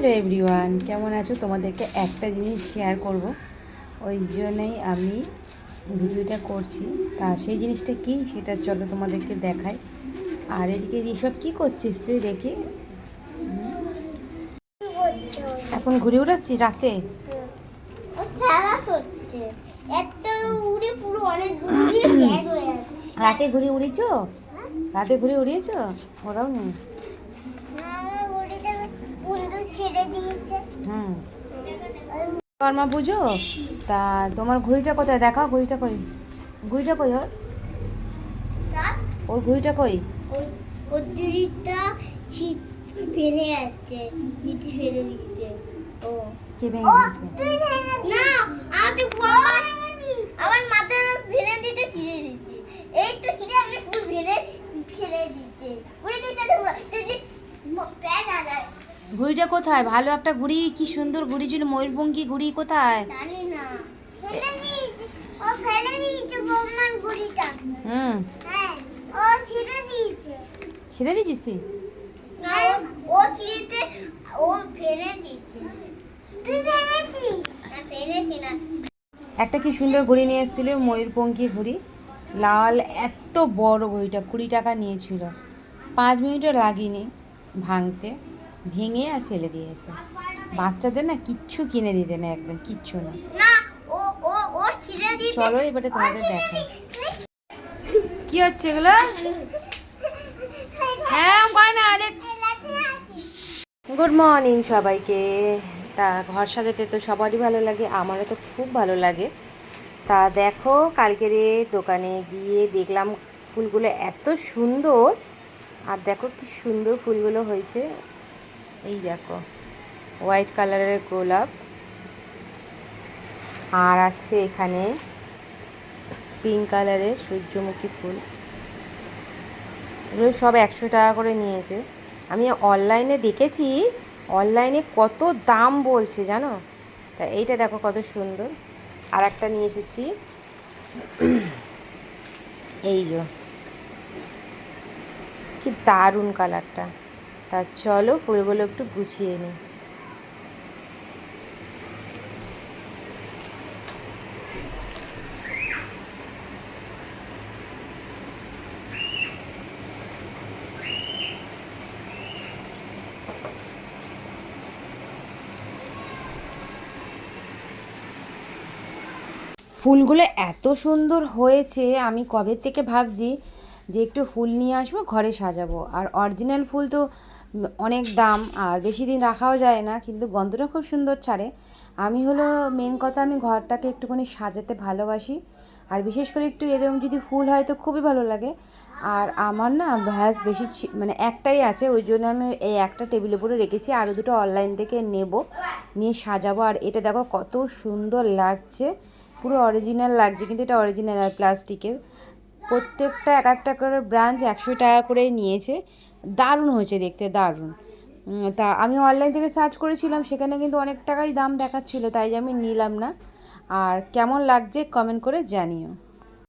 Hello everyone কেমন আছো? তোমাদেরকে একটা জিনিস শেয়ার করব। ওই জন্যই আমি ভিডিওটা করছি। তা সেই জিনিসটা কি সেটা চলো তোমাদেরকে দেখাই। আর এদিকে এসব কি করছিস তুই দেখি। এখন ঘুরে উড়াচ্ছি রাতে? রাতে ঘুরে উড়িয়েছ রাতে ঘুরে উড়িয়েছ ওরাও নেই। ছেড়ে দিয়েছে। হুম। কর্মা পুজো? তা তোমার ঘুড়িটা কোথায়? দেখাও ঘুড়িটা কই? ঘুড়িটা কই ওর? ওর ঘুড়িটা কই? ওর দড়িটা ছিট ফেলে যাচ্ছে নিচে ফেলে দিচ্ছে ও। কে ভেঙে দিয়েছে? না আমি আমার মাথার ফেলে দিতে ছিঁড়ে দিচ্ছে এই তো ছিঁড়ে আমি পুরো ফেলে ফেলে দিচ্ছে উড়ে দিতে পুরো যদি প্যান আলায় ঘুড়িটা কোথায়? ভালো একটা ঘুড়ি কি সুন্দর ঘুড়ি ছিল। ময়ূরপঙ্খী ঘুড়ি কোথায়? জানি না ফেলে দিয়েছে। ও ফেলে দিয়েছে বৌমার গুড়িটা। হুম। হ্যাঁ ও ছিঁড়ে দিয়েছে। ছেড়ে দিয়েছিস তুই? না ও- ও ছিঁড়েতে ও ফেলে দিয়েছে। তুই ফেলেছিস না ফেলেছি না। একটা কি সুন্দর ঘুড়ি নিয়ে এসেছিল ময়ূরপঙ্খী ঘুড়ি লাল এত বড় ঘুড়িটা কুড়ি টাকা নিয়েছিল। পাঁচ মিনিটও লাগেনি ভাঙতে। ভেঙে আর ফেলে দিয়েছে। বাচ্চাদের না কিচ্ছু কিনে দিতে না একদম কিচ্ছু না। চলো এবারে তোমাদের দেখো কি হচ্ছে এগুলো? হ্যাঁ না আরে। গুড মর্নিং সবাইকে। তা ঘর সাজাতে তো সবারই ভালো লাগে আমারও তো খুব ভালো লাগে। তা দেখো কালকের দোকানে গিয়ে দেখলাম ফুলগুলো এত সুন্দর। আর দেখো কি সুন্দর ফুলগুলো হয়েছে। এই দেখো, হোয়াইট কালারের গোলাপ। আর আছে এখানে পিঙ্ক কালারের সূর্যমুখী ফুল। এগুলো সব একশো টাকা করে নিয়েছে। আমি অনলাইনে দেখেছি, অনলাইনে কত দাম বলছে জানো? তা এইটা দেখো কত সুন্দর। আর একটা নিয়ে এসেছি। এই যে, কি দারুণ কালারটা। তা চলো ফুলগুলো একটু গুছিয়ে নিই। ফুলগুলো এত সুন্দর হয়েছে, আমি কবে থেকে ভাবছি যে একটু ফুল নিয়ে আসব, ঘরে সাজাবো। আর অরিজিনাল ফুল তো অনেক দাম আর বেশি দিন রাখাও যায় না, কিন্তু গন্ধটা খুব সুন্দর ছাড়ে। আমি হলো মেন কথা আমি ঘরটাকে একটুখানি সাজাতে ভালোবাসি। আর বিশেষ করে একটু এরকম যদি ফুল হয় তো খুবই ভালো লাগে। আর আমার না ভ্যাস বেশি মানে একটাই আছে, ওই জন্য আমি এই একটা টেবিলের উপরে রেখেছি। আরও দুটো অনলাইন থেকে নেব, নিয়ে সাজাবো। আর এটা দেখো কত সুন্দর লাগছে, পুরো অরিজিনাল লাগছে, কিন্তু এটা অরিজিনাল আর প্লাস্টিকের প্রত্যেকটা এক একটা করে ব্রাঞ্চ একশো টাকা করে নিয়েছে। দারুণ হয়েছে দেখতে, দারুণ। তা আমি অনলাইন থেকে সার্চ করেছিলাম, সেখানে কিন্তু অনেক টাকাই দাম দেখাচ্ছিল, তাই আমি নিলাম না। আর কেমন লাগছে কমেন্ট করে জানিও।